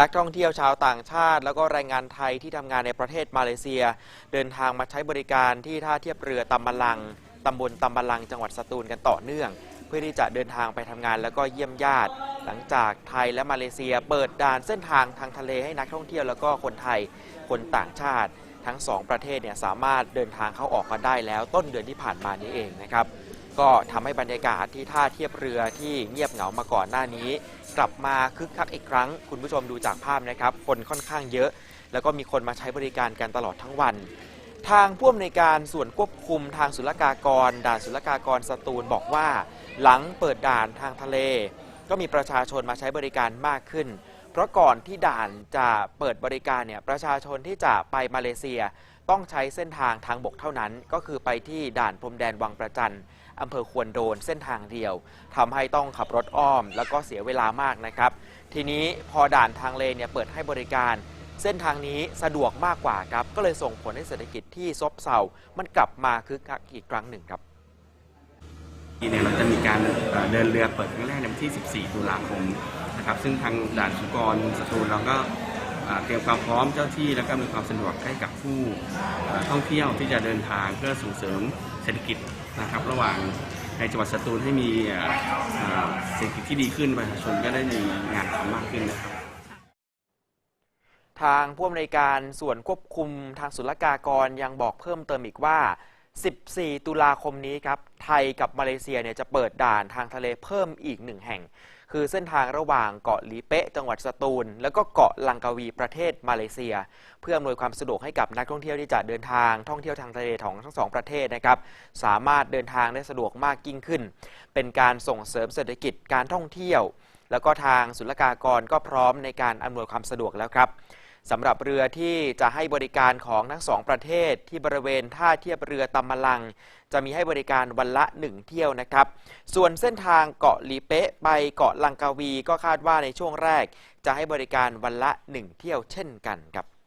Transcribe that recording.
นักท่องเที่ยวชาวต่างชาติ แล้วก็แรงงานไทยที่ทำงานในประเทศมาเลเซีย เดินทางมาใช้บริการที่ท่าเทียบเรือตำมะลังตำบลตำมะลังจังหวัดสตูลกันต่อเนื่อง เพื่อที่จะเดินทางไปทำงานแล้วก็เยี่ยมญาติ หลังจากไทยและมาเลเซีย เปิดด่านเส้นทางทางทะเลให้นักท่องเที่ยวแล้วก็คนไทยคนต่างชาติ ทั้งสองประเทศเนี่ยสามารถเดินทางเข้าออกกันได้แล้วต้นเดือนที่ผ่านมานี้เองนะครับ ก็ทำให้บรรยากาศที่ท่าเทียบเรือที่เงียบเหงามาก่อนหน้านี้ กลับมาคึกคักอีกครั้ง คุณผู้ชมดูจากภาพนะครับ คนค่อนข้างเยอะ แล้วก็มีคนมาใช้บริการกันตลอดทั้งวัน ทางผู้อำนวยการส่วนควบคุมทางศุลกากร ด่านศุลกากรสตูลบอกว่า หลังเปิดด่านทางทะเล ก็มีประชาชนมาใช้บริการมากขึ้น เพราะก่อนที่ด่านจะเปิดบริการเนี่ยประชาชนที่จะไปมาเลเซีย ต้องใช้เส้นทางทางบกเท่านั้น ก็คือไปที่ด่านพรมแดนวังประจันอำเภอควนโดนเส้นทางเดียวทำให้ต้องขับรถอ้อม แล้วก็เสียเวลามากนะครับ ทีนี้พอด่านทางเลนเนี่ยเปิดให้บริการ เส้นทางนี้สะดวกมากกว่าครับ ก็เลยส่งผลให้เศรษฐกิจที่ซบเซา มันกลับมาคึกคักอีกครั้งหนึ่งครับเนี่ยเราจะมีการเอ่อเดินเรือเปิดครั้งแรกในวันที่ 14 ตุลาคมนะครับ ซึ่งทางด่านสุกรสตูลเราก็ เตรียมความพร้อมเจ้าที่แล้วก็มีความสะดวกให้กับผู้ท่องเที่ยวที่จะเดินทางเพื่อส่งเสริมเศรษฐกิจนะครับ ระหว่างในจังหวัดสตูลให้มีเศรษฐกิจที่ดีขึ้นประชาชนก็ได้มีงานทำมากขึ้นนะครับทางผู้อำนวยการส่วนควบคุมทางศุลกากรยังบอกเพิ่มเติมอีกว่า 14 ตุลาคมนี้ครับ ไทยกับมาเลเซียเนี่ยจะเปิดด่านทางทะเลเพิ่มอีกหนึ่งแห่ง คือเส้นทางระหว่างเกาะลีเป๊ะจังหวัดสตูล แล้วก็เกาะลังกาวีประเทศมาเลเซีย เพื่ออำนวยความสะดวกให้กับนักท่องเที่ยวที่จะเดินทางท่องเที่ยวทางทะเลของทั้งสองประเทศนะครับสามารถเดินทางได้สะดวกมากยิ่งขึ้น เป็นการส่งเสริมเศรษฐกิจการท่องเที่ยว แล้วก็ทางศุลกากรก็พร้อมในการอำนวยความสะดวกแล้วครับ สำหรับเรือที่จะให้บริการของทั้งสองประเทศที่บริเวณท่าเทียบเรือตำมะลัง จะมีให้บริการวันละ 1 เที่ยวนะครับ ส่วนเส้นทางเกาะลีเป๊ะไปเกาะลังกาวีก็คาดว่าในช่วงแรก จะให้บริการวันละ 1 เที่ยวเช่นกันครับ